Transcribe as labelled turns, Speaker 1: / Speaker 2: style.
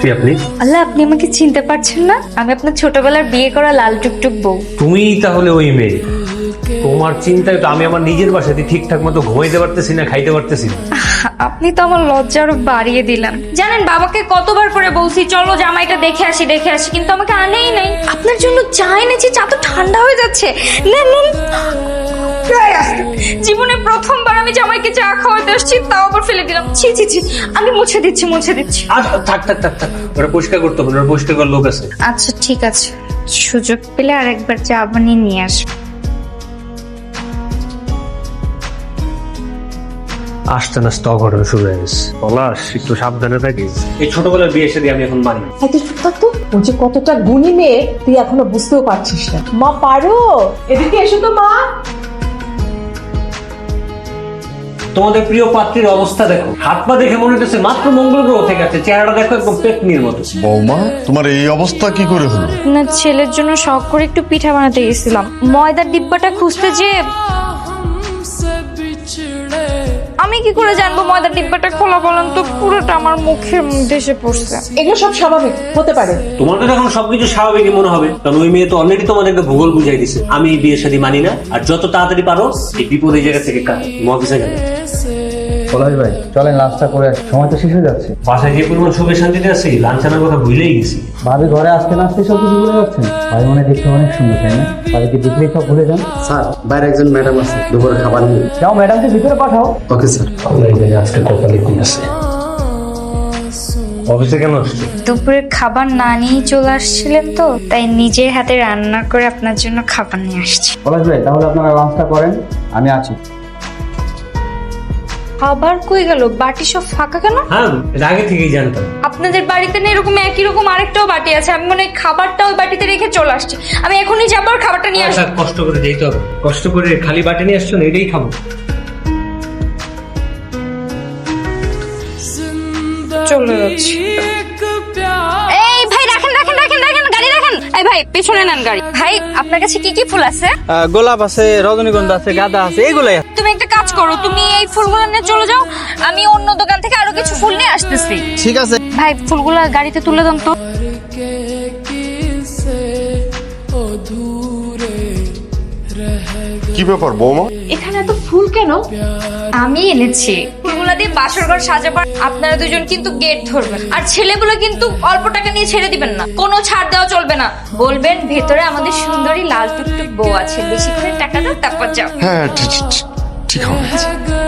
Speaker 1: কে আপনি?
Speaker 2: আল্লাহ আপনি আমাকে চিনতে পারছেন না? আমি আপনার ছোটবেলার বিয়ে করা লাল টুকটুক বউ।
Speaker 1: তুমি তাহলে ওই মেয়ে। তোমার চিন্তায় তো আমি আমার নিজের বাসাতে ঠিকঠাক মতো ঘুমাইতে পারতেছি না খাইতে পারতেছি না।
Speaker 2: আপনি তো আমার লজ্জা আরও বাড়িয়ে দিলেন। জানেন বাবাকে কতবার করে বলছি চলো জামাইটা দেখে আসি দেখে আসি কিন্তু আমাকে আনেই নাই। আপনার জন্য চা এনেছি চা তো ঠান্ডা হয়ে যাচ্ছে। প্রায় আসছে। জীবনে প্রথমবার আমি জামাইকে চা খাওয়াতে আসছি তাও আবার ফেলে দিলাম। ছি ছি ছি আমি মুছে দিচ্ছি মুছে দিচ্ছি।
Speaker 1: আর থাক থাক থাক থাক ওরা পরিষ্কার করতে হবে ওরা পরিষ্কার করার লোক আছে।
Speaker 2: আচ্ছা ঠিক আছে। সুযোগ পেলে আরেকবার চা বানিয়ে নিয়ে আসব
Speaker 1: আসতে না অঘটন শুরু হয়ে গেছে। পলাশ একটু সাবধানে থাকি। এই ছোটবেলার বিয়ে সাথে আমি এখন মানি না।
Speaker 3: এত চুপ থাক তো? ও যে কতটা গুণী মেয়ে তুই এখনও বুঝতেও পারছিস না। মা পারো! এদিকে এসো তো মা!
Speaker 1: তোমাদের প্রিয় পাত্রীর অবস্থা দেখো। হাত পা দেখে মনে হচ্ছে মাত্র মঙ্গল গ্রহ থেকে আছে। চেহারাটা দেখো একদম পেটনির মতো।
Speaker 4: বৌমা তোমার এই অবস্থা কি করে হলো?
Speaker 2: না ছেলের জন্য শখ করে একটু পিঠা বানাতে গেছিলাম। ময়দার ডিব্বাটা খুঁজতে যে আমি কি করে জানব ময়দার ডিব্বাটা খোলা বলেন তো? পুরোটা আমার মুখের মধ্যে এসে পড়ছে।
Speaker 3: এগুলো সব স্বাভাবিক হতে পারে।
Speaker 1: তোমার কাছে এখন সবকিছু স্বাভাবিকই মনে হবে কারণ ওই মেয়ে তো অলরেডি তোমাদেরকে ভূগোল বুঝাই দিছে। আমি এই শাদী সাথে মানি না আর যত তাড়াতাড়ি পারো এই বিপদ এই জায়গা থেকে কাটো তুমি গেলে।
Speaker 5: পলাশ ভাই চলেন লাঞ্চটা করে আসি। সময় তো শেষ হয়ে যাচ্ছে।
Speaker 1: বাসায় যে পরিমাণ সুখে শান্তিতে আছি লাঞ্চ আনার কথা ভুলেই গেছি।
Speaker 5: ভাবি ঘরে আসতে না আসতে সব কিছু ভুলে যাচ্ছেন। ভাই মনে দেখতে অনেক সুন্দর তাই না? ভাবিকে দেখলেই সব ভুলে যান?
Speaker 6: স্যার বাইরে একজন ম্যাডাম আছে দুপুরে খাবার নিয়ে
Speaker 5: যাও ম্যাডামকে ভিতরে পাঠাও।
Speaker 6: Okay sir.
Speaker 1: আজকে কপালে কি আছে? অফিসে কেন আসছো?
Speaker 2: দুপুরের খাবার না নিয়ে চলে আসছিলেন তো তাই নিজের হাতে রান্না করে আপনার জন্য খাবার নিয়ে আসছি।
Speaker 5: পলাশ ভাই তাহলে আপনারা লাঞ্চটা করেন আমি আছি।
Speaker 2: খাবার কই গেল? বাটি সব ফাঁকা কেন?
Speaker 1: হ্যাঁ এটা আগে থেকেই জানতাম।
Speaker 2: আপনাদের বাড়িতে না এরকম একই রকম আরেকটাও বাটি আছে? আমি মনে হয় খাবারটা ওই বাটিতে রেখে চলে আসছি। আমি এখনই যাব আর খাবারটা নিয়ে আসব।
Speaker 1: আচ্ছা, কষ্ট করে যেতে হবে। কষ্ট করে খালি বাটি নিয়ে আসছো না এটাই খাব।
Speaker 2: চলে যাচ্ছি। এই ভাই রাখেন রাখেন রাখেন রাখেন গাড়ি রাখেন। এই ভাই পেছনে নেন গাড়ি। ভাই আপনার কাছে কি কি ফুল আছে?
Speaker 7: গোলাপ আছে রজনীগন্ধা আছে গাঁদা আছে এগুলাই
Speaker 2: তুমি একটা করো তুমি এই ফুলগুলো নিয়ে চলে যাও আমি অন্য দোকান থেকে আরও কিছু ফুল নিয়ে আসতেছি।
Speaker 7: ঠিক আছে।
Speaker 2: ভাই ফুলগুলো গাড়িতে তুলে দেন তো।
Speaker 4: কি ব্যাপার বৌমা?
Speaker 3: এখানে এত ফুল কেন?
Speaker 2: আমি এনেছি। ফুলগুলা দিয়ে বাসর ঘর সাজাবার আপনারা দুজন কিন্তু গেট ধরবেন। আর ছেলেগুলো কিন্তু অল্প টাকা নিয়ে ছেড়ে দিবেন না। কোনো ছাড় দেওয়া চলবে না। বলবেন ভেতরে আমাদের সুন্দরী লাল টুকটুক বউ আছে। বেশি করে টাকা দাও তারপর যাও।
Speaker 4: হ্যাঁ ঠিক ঠিক- ঠিক হবে